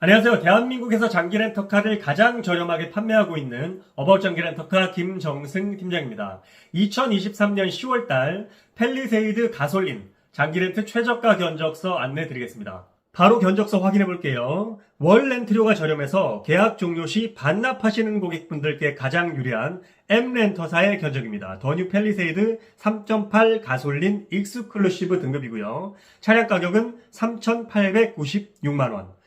안녕하세요. 대한민국에서 장기 렌터카를 가장 저렴하게 판매하고 있는 어바웃 장기 렌터카 김정승 팀장입니다. 2023년 10월달 펠리세이드 가솔린 장기 렌트 최저가 견적서 안내 드리겠습니다. 바로 견적서 확인해 볼게요. 월 렌트료가 저렴해서 계약 종료 시 반납하시는 고객분들께 가장 유리한 M렌터사의 견적입니다. 더뉴 펠리세이드 3.8 가솔린 익스클루시브 등급이고요. 차량 가격은 3,896만원.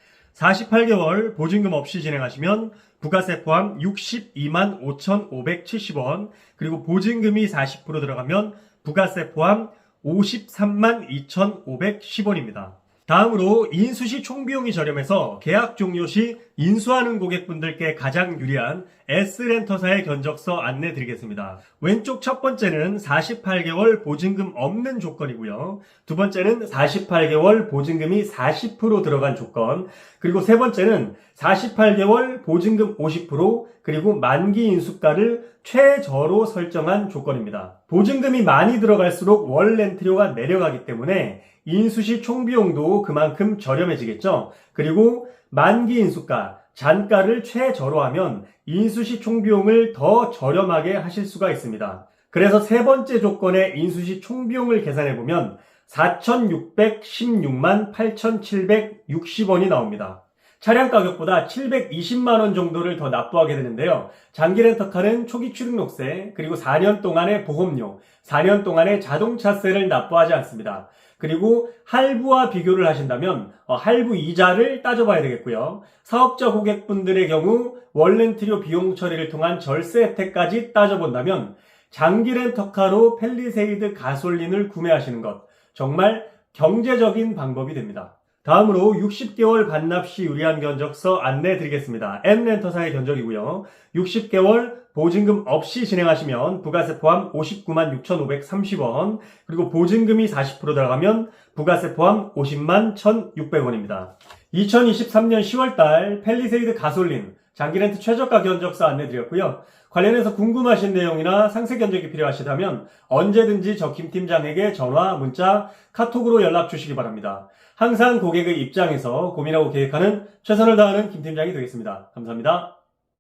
48개월 보증금 없이 진행하시면 부가세 포함 62만 5,570원, 그리고 보증금이 40% 들어가면 부가세 포함 53만 2,510원입니다. 다음으로 인수시 총비용이 저렴해서 계약 종료 시 인수하는 고객분들께 가장 유리한 S렌터사의 견적서 안내 드리겠습니다. 왼쪽 첫 번째는 48개월 보증금 없는 조건이고요. 두 번째는 48개월 보증금이 40% 들어간 조건, 그리고 세 번째는 48개월 보증금 50% 그리고 만기 인수가를 최저로 설정한 조건입니다. 보증금이 많이 들어갈수록 월 렌트료가 내려가기 때문에 인수시 총비용도 그만큼 저렴해지겠죠. 그리고 만기 인수가, 잔가를 최저로 하면 인수시 총비용을 더 저렴하게 하실 수가 있습니다. 그래서 세 번째 조건의 인수시 총비용을 계산해 보면 4,616만 8,760원이 나옵니다. 차량 가격보다 720만 원 정도를 더 납부하게 되는데요. 장기 렌터카는 초기 취등록세, 그리고 4년 동안의 보험료, 4년 동안의 자동차세를 납부하지 않습니다. 그리고 할부와 비교를 하신다면 어, 할부 이자를 따져봐야 되겠고요. 사업자 고객분들의 경우 월렌트료 비용 처리를 통한 절세 혜택까지 따져본다면 장기 렌터카로 펠리세이드 가솔린을 구매하시는 것 정말 경제적인 방법이 됩니다. 다음으로 60개월 반납 시 유리한 견적서 안내 드리겠습니다. M렌터사의 견적이고요. 60개월 보증금 없이 진행하시면 부가세 포함 59만 6,530원, 그리고 보증금이 40% 들어가면 부가세 포함 50만 1,600원입니다. 2023년 10월달 펠리세이드 가솔린 장기 렌트 최저가 견적서 안내 드렸고요. 관련해서 궁금하신 내용이나 상세 견적이 필요하시다면 언제든지 저 김 팀장에게 전화, 문자, 카톡으로 연락 주시기 바랍니다. 항상 고객의 입장에서 고민하고 계획하는 최선을 다하는 김 팀장이 되겠습니다. 감사합니다.